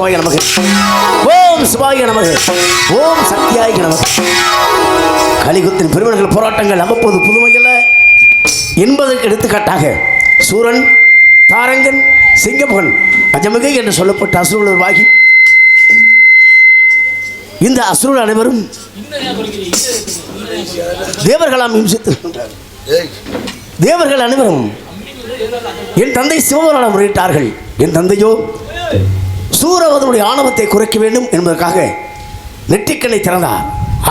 ஓம் நமச்சிவாய நமக. ஓம் சிவாய நமக. ஓம் சத்யாய நமக. கலிகுத்தின் பெருமர்கள் போராட்டங்கள் அவ்வப்போது புதுமையில் என்பதற்கு எடுத்துக்காட்டாக சூரன் தாரங்கன் சிங்கமுகன் அஜமுகை என்று சொல்லப்பட்ட அசுரர்கள் வாகி இந்த அசுரர்கள் அனைவரும் தேவர்களாம் இம்சித்து தேவர்கள் அனைவரும் என் தந்தை சிவபுராணம் முறையிட்டார்கள். என் தந்தையோ சூரவதனுடைய ஆணவத்தை குறைக்க வேண்டும் என்பதற்காக நெட்டிக்கண்ணை திறந்தார்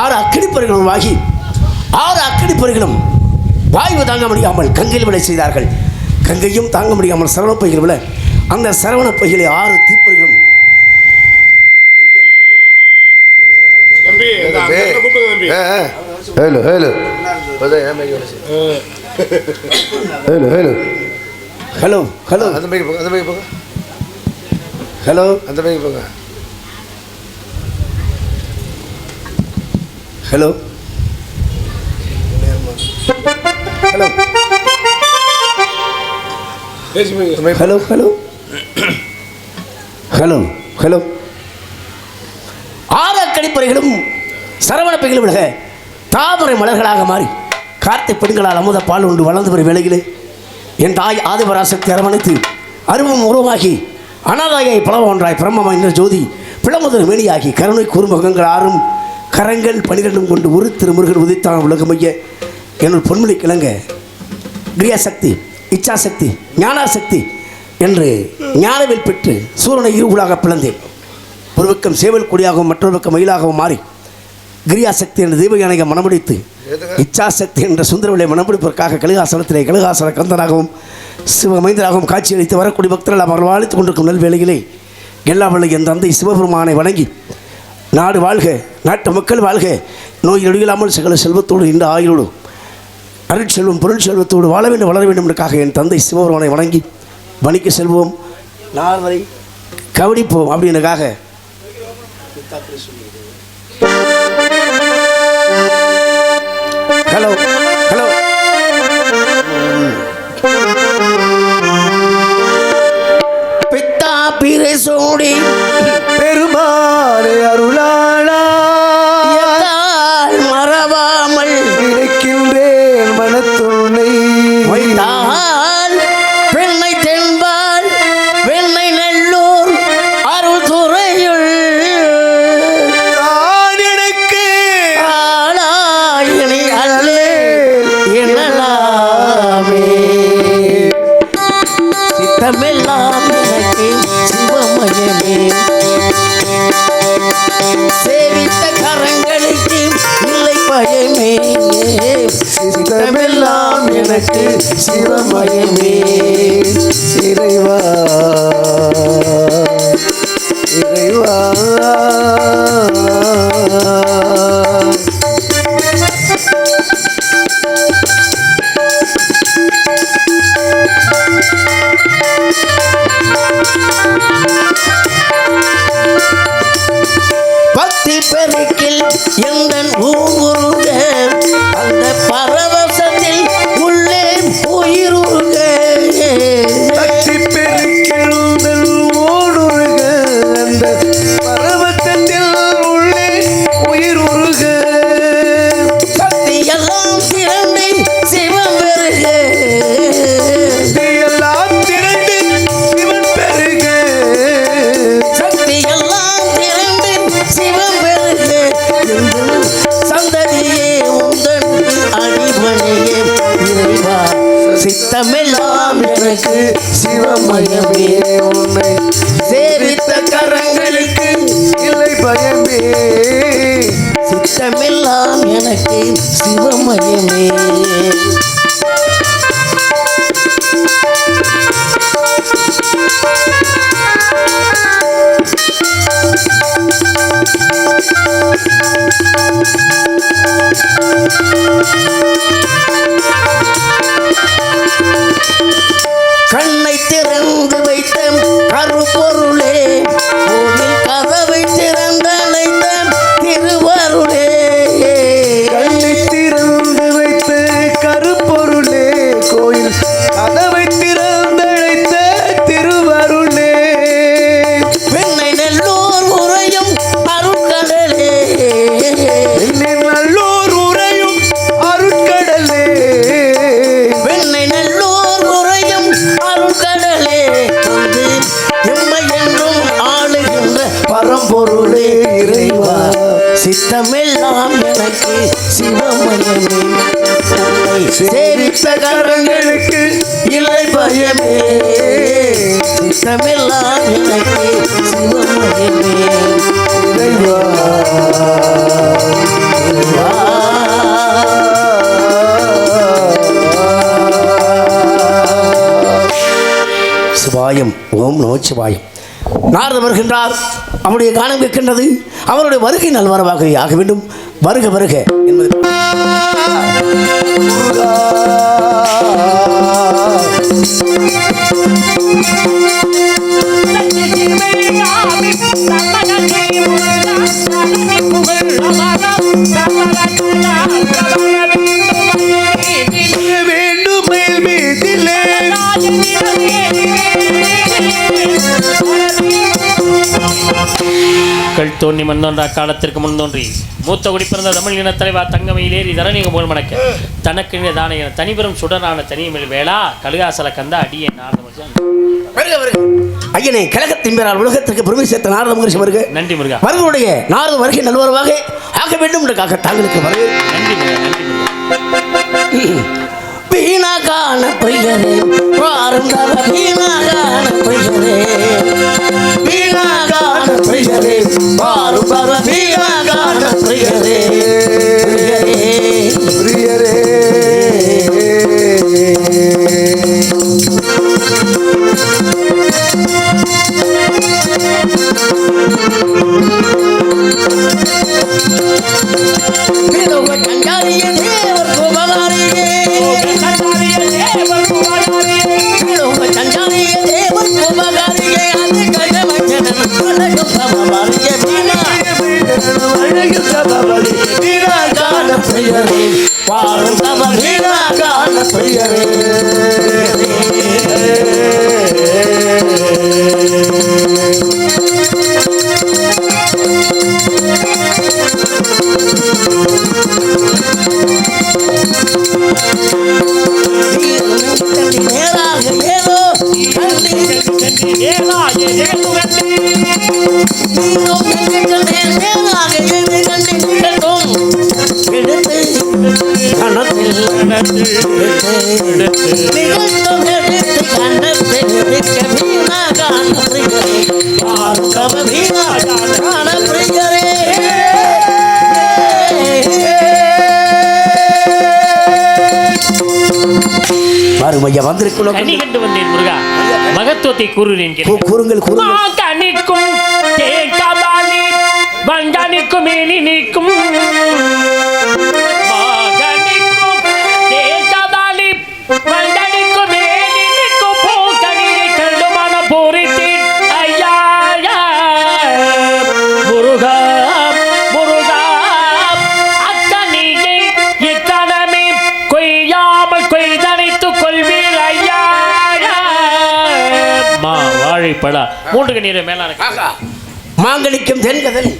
ஆறு அக்கிடிப்பர்களும் ஆகி ஆறு அக்கிடிப்பர்களும் வாய்வு தாங்க முடியாமல் கங்கையில் விட செய்தார்கள். கங்கையும் தாங்க முடியாமல் சரவண பைகள் விட அந்த சரவண பைகளை ஆறு தீப்பொறிகளும் ஹலோ ஹலோ. ஹலோ அந்த பைக்கு அந்த பைக்கு ஹலோ. அந்த பைக்கு போங்க. Hello. Hello. Hello hello. Hello hello. ஆறு கடிப்பறைகளும் சரவண விலக தாமரை மலர்களாக மாறி கார்த்தை பெண்களால் அமுத பால் உண்டு வளர்ந்து வரும் வேளையிலே என் தாய் ஆதிபராசக்தி அரவணைத்து அருவம் உருவமாகி அனாதாயை பலவ ஒன்றாய் பிரம்மமா என்ற ஜோதி. பிளமுதல் மேனியாகி கருணை குறுமுகங்கள் ஆறும் கரங்கள் பனிரெண்டும் கொண்டு ஒரு திருமுருகன் உதித்தான் உலகமைய. என்னுள் பொன்மொழி கிளங்க கிரியாசக்தி இச்சாசக்தி ஞானாசக்தி என்று ஞானவில் பெற்று சூரனை இருகுலாக பிளந்தேன். ஒரு பக்கம் சேவல் கொடியாகவும் மற்றொரு பக்கம் மயிலாகவும் மாறி. கிரியாசக்தி என்ற தெய்வயானையை மனமுடித்து இச்சாசக்தி என்ற சுந்தரவிலை மனமுடிப்பதற்காக கலிகாசனத்திலே கலிகாசன கந்தனாகவும் சிவமைந்தராகவும் காட்சியளித்து வரக்கூடிய பக்தர்கள் அவர்கள் வாழ்த்து கொண்டிருக்கும் நல்வேளையிலே எல்லா வல்ல என் தந்தை சிவபெருமானை வணங்கி நாடு வாழ்க நாட்டு மக்கள் வாழ்க நோய் நொடியில்லாமல் சகல செல்வத்தோடு இந்த ஆயுளோடு அருட்செல்வம் பொருள் செல்வத்தோடு வாழ வேண்டும் வளர வேண்டும் என்றுக்காக என் தந்தை சிவபெருமானை வணங்கி வணிக்கு செல்வோம் நால்வரை கவனிப்போம் அப்படின்றக்காக Cody. que si vamos மகிமே Namachivayam நம நாரத வருகின்றார் அவருடைய காலம் கேட்கின்றது அவருடைய வருகை நல்வரவாக ஆக வேண்டும். வருக வருக என்பது. வேண்டும் தோன்றி மண்ணோன்ற அக்காலத்திற்கு முன் தோன்றி மூத்த குடி பிறந்த தமிழ் இன தலைவா தங்கமையிலேறி தரணிக மூல் மணக்க தனக்கு தான என தனிபெரும் சுடரான தனியமிழ் வேளா கழுகாசல கந்த அடியே மகிழ்ச்சி. ஐயனே கழகத்தின் பேரால் உலகத்திற்கு பெருமை சேர்த்த நாரத மகரிஷி வருக நன்றி முருகா. வருவனுடைய நாரத வருகை நல்வரவாக ஆக வேண்டும் என்றுக்காக தாங்களுக்கு வருக நன்றி முருகா நன்றி வீணா வீணாகான பொய்யரே வாரும் தவ வீணாகான பொய்யரே வீணாகான பொய்யரே வாரும் தவ பாருங்க ஐயா வந்திருக்கணும். கனி கண்டு வந்தேன் முருகா. மகத்துவத்தை கூறுகிறேன். கூறுங்கள் கூறுங்கள். கொள்வீர் இனி நீக்கும் வாழைப்பழா. மூன்று கண்ணீரை மேலான மாங்கனிக்கும் தென்கதல்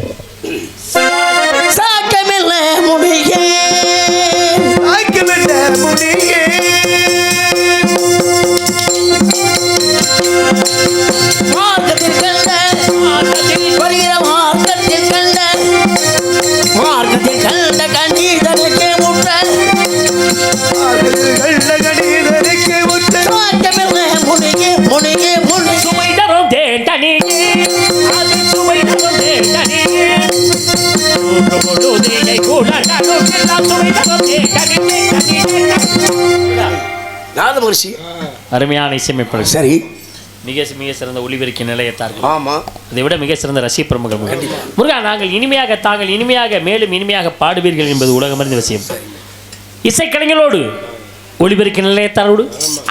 அருமையான இசையமைப்பாளர் சரி. மிக மிக சிறந்த ஒளிபெருக்கி நிலையத்தார்கள் ஆமா. அதை விட மிக சிறந்த ரசிக பிரமுகர் முருகா. முருகா நாங்கள் இனிமையாக தாங்கள் இனிமையாக மேலும் இனிமையாக பாடுவீர்கள் என்பது உலகமறிந்த விஷயம். இசைக்கலைஞர்களோடு ஒளிபெருக்கி நிலையத்தாரோடு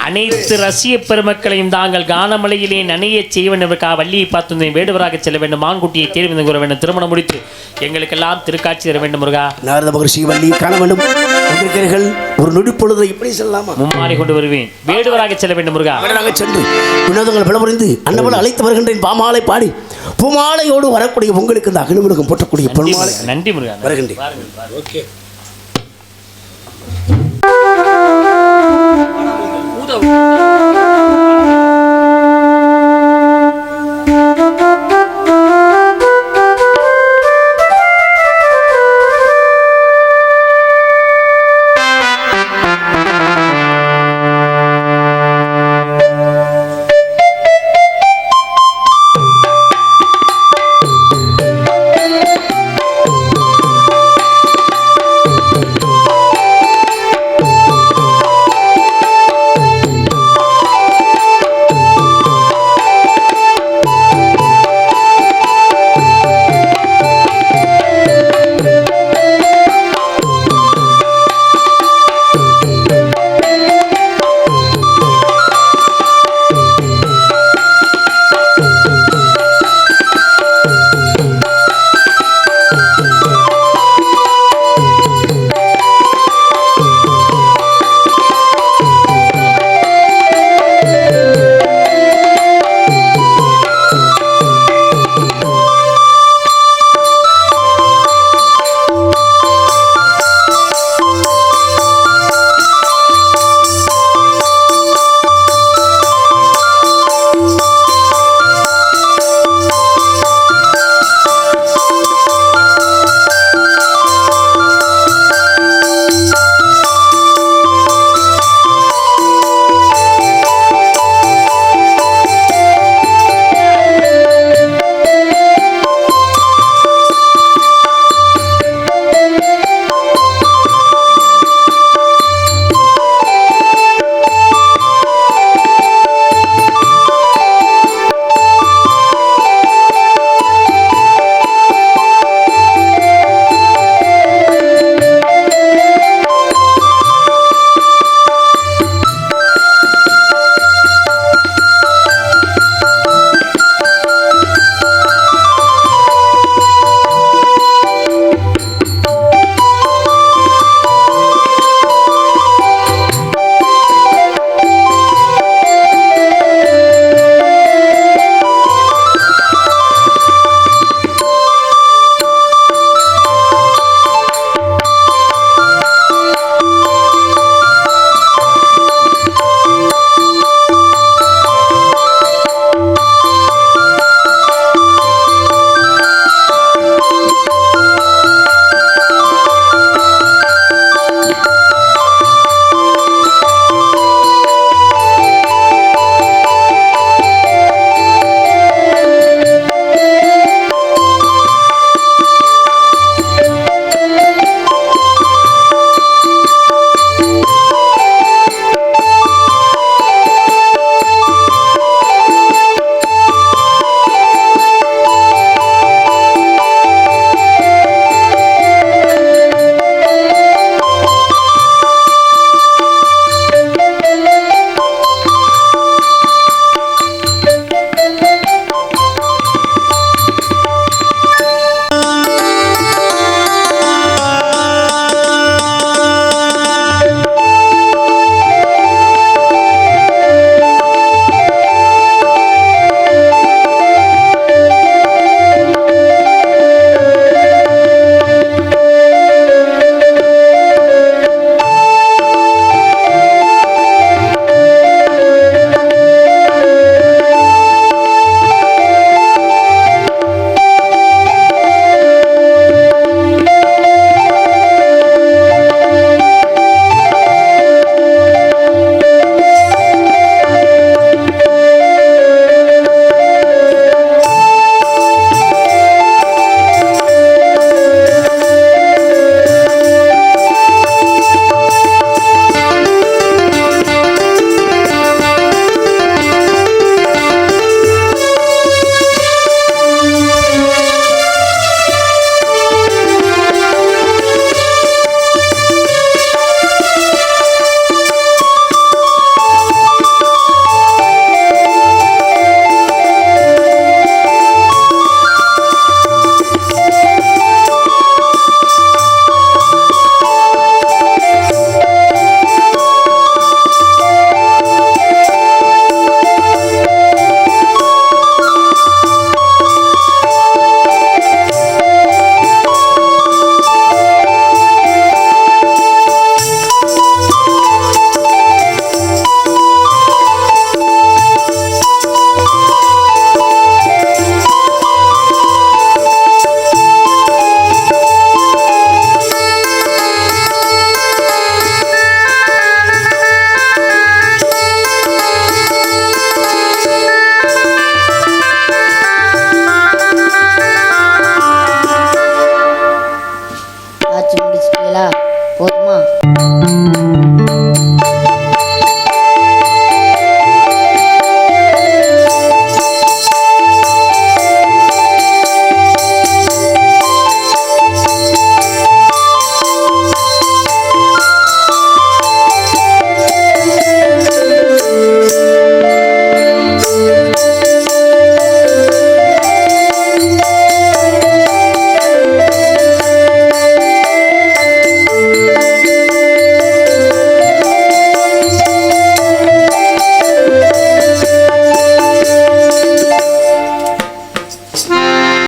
அனைத்து ரசிக பெருமக்களையும் தாங்கள் கானமலையிலே நனைய செய்ய வேண்டும் வள்ளியை பார்த்து வேடுவராக செல்ல வேண்டும். மான்குட்டியை வந்து கூற வேண்டும். திருமணம் முடித்து எங்களுக்கெல்லாம் திருக்காட்சி தர வேண்டும் முருகா. நாரத மகர்ஷி வள்ளி காண வேண்டும். ஒரு நொடி பொழுதை இப்படி செல்லலாமா? மும்மாறி கொண்டு வருவேன். வேடுவராக செல்ல வேண்டும் முருகா. சென்று வினோதங்கள் விளவறிந்து அன்னபோல அழைத்து வருகின்றேன். பாமாலை பாடி பூமாலையோடு வரக்கூடிய உங்களுக்கு இந்த அகிலமுலகம் போற்றக்கூடிய பொன்மாலை நன்றி முருகா. வருகின்றேன். ஓகே. Hello.